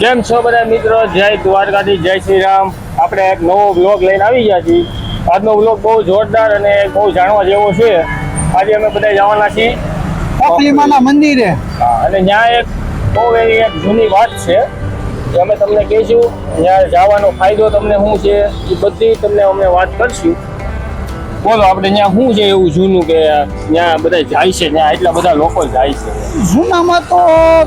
કેમ છો બધા મિત્રો? જય દ્વારકાથી જય શ્રી રામ આપણે એક નવો બ્લોગ લઈને આવી ગયા છીએ. આજનો બ્લોગ બહુ જોરદાર અને બહુ જાણવા જેવો છે. આજે અમે બધા જવાના છીએ. કોકલીમાના મંદિરે. અને ત્યાં એક બહુ એવી એક જૂની વાત છે. જે અમે તમને કહીશું. ત્યાં જવાનો ફાયદો તમને શું છે એ બધી તમને અમે વાત કરશું. બોલો આપણે ત્યાં શું છે એવું જૂનું કે ત્યાં બધા જાય છે ત્યાં એટલા બધા લોકો જાય છે. જૂનામાં તો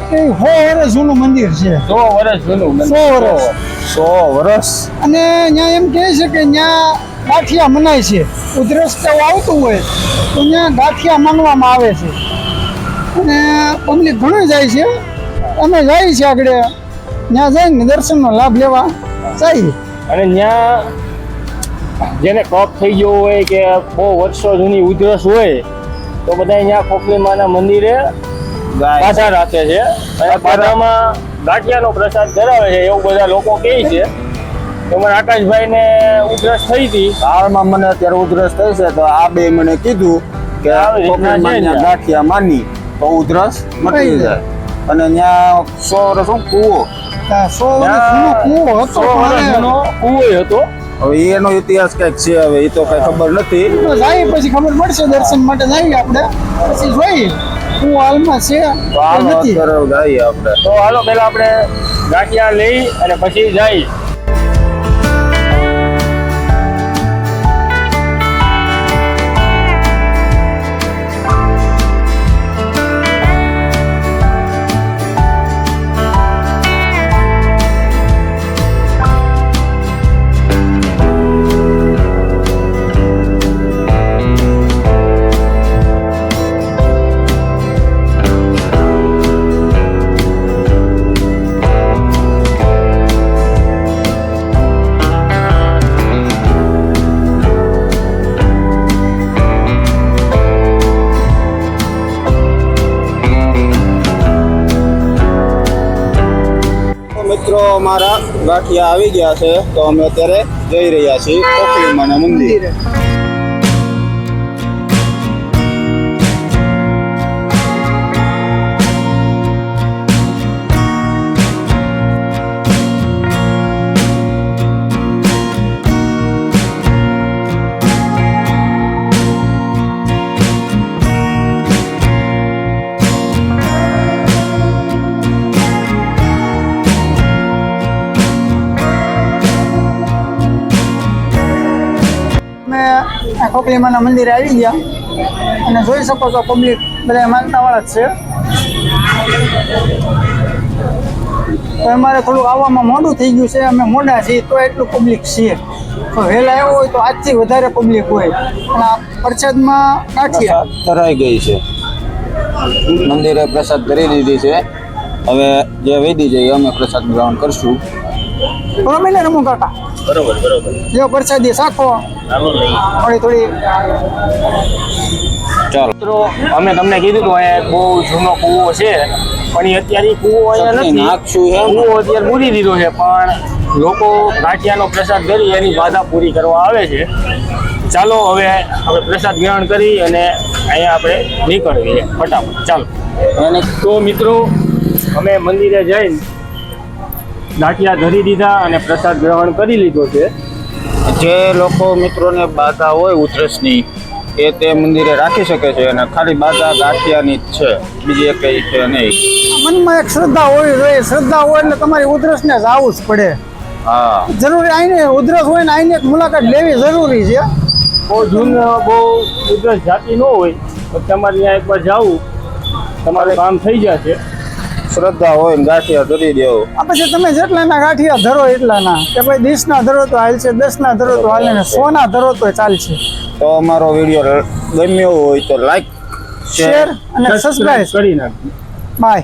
સો વર્ષ જૂનું મંદિર છે. સો વર્ષ જૂનું મંદિર. સો વર્ષ. સો વર્ષ. અને ત્યાં એમ કહે છે કે ત્યાં ગાંઠિયા મનાય છે. ઉધરસ આવતું હોય તો ત્યાં ગાંઠિયા માનવામાં આવે છે. અને પબ્લિક ઘણું જાય છે. અમે જાય છે આગળ. ત્યાં જઈને દર્શનનો લાભ લેવા. જઈએ અને ત્યાં જેને કફ થઈ ગયો હોય કે બહુ વર્ષો જૂની ઉધરસ હોય તો બધા અહીંયા ખોખલીમાના મંદિરે પાછા રાખે છે. અને પાછામાં ગાંઠિયાનો પ્રસાદ ધરાવે છે એવું બધા લોકો કહે છે. તમારા આકાશભાઈને ઉધરસ થઈ હતી. હાલમાં મને અત્યારે ઉધરસ થઈ છે તો આ બે મને કીધું કે ને. ગાંઠિયા માની તો ઉધરસ મટી જાય. અને ત્યાં સો વર્ષ કુવો. કૂવો સો વર્ષ કૂવો હતો કૂવો હતો. હવે એનો ઇતિહાસ કંઈક છે હવે એ તો કઈ ખબર નથી. જાય પછી ખબર પડશે દર્શન માટે જઈએ આપણે. પછી જોઈએ. હું હાલમાં છે તો હાલો જઈએ આપણે. તો હાલો પેલા આપણે ગાંઠિયા લઈ અને પછી જઈ મિત્રો અમારા ગાંઠિયા આવી ગયા છે તો અમે અત્યારે જઈ રહ્યા છીએ કોકલીમાના મંદિરે. આ મંદિર મંદિરે આવી ગયા. અને જોઈ શકો છો પબ્લિક બધા માનતા વાળા જ છે. તો અમારે થોડુંક આવવામાં મોડું થઈ ગયું છે અમે મોડા છીએ તો એટલું પબ્લિક છીએ. તો વહેલા એવું હોય તો આજથી વધારે પબ્લિક હોય. પણ આ પ્રસાદમાં કાઠિયા. તરાઈ ગઈ છે. મંદિરે પ્રસાદ કરી દીધી છે. હવે જે વેદી છે એ અમે પ્રસાદ ગ્રહણ કરશું. રમીને ને રમુ કાકા. બરોબર બરોબર. જો પ્રસાદી સાખો ચાલો લઈ. થોડી થોડી. ચાલો. મિત્રો અમે તમને કીધું તો અહીંયા બહુ જૂનો કૂવો છે પણ એ અત્યારે કૂવો અહીંયા નથી. નાખશું એમ? કૂવો અત્યારે પૂરી દીધો છે પણ લોકો ગાંઠિયાનો પ્રસાદ કરી એની બાધા પૂરી કરવા આવે છે. ચાલો હવે આપણે પ્રસાદ ગ્રહણ કરી અને અહીંયા આપણે નીકળીએ ફટાફટ. ચાલો. અને તો મિત્રો અમે મંદિરે જઈને ગાંઠિયા ધરી દીધા અને પ્રસાદ ગ્રહણ કરી લીધો છે. જે લોકો મિત્રોને બાધા હોય ઉધરસની એ તે મંદિરે રાખી શકે છે અને ખાલી બાધા ગાંઠિયાની જ છે. બીજી એક કઈ છે નહીં. મનમાં એક શ્રદ્ધા હોવી જોઈએ શ્રદ્ધા હોય એટલે તમારી ઉધરસને જ આવવું જ પડે. હા. જરૂરી આઈને ઉધરસ હોય ને આઈને એક મુલાકાત લેવી જરૂરી છે. બહુ જૂનો બહુ ઉધરસ જાતિ ન હોય તો તમારે ત્યાં એકવાર જાવું. તમારું કામ થઈ જશે. શ્રદ્ધા હોય ને ગાંઠિયા ધરી દેવું આ પછી તમે જેટલાના ગાંઠિયા ધરો એટલાના. કે ભાઈ વીસના ધરો તો હાલશે દસના ધરો તો હાલે ને સોના ધરો તો ચાલશે તો અમારો વીડિયો ગમ્યો હોય તો લાઈક શેર અને સબસ્ક્રાઇબ કરી નાખજો. બાય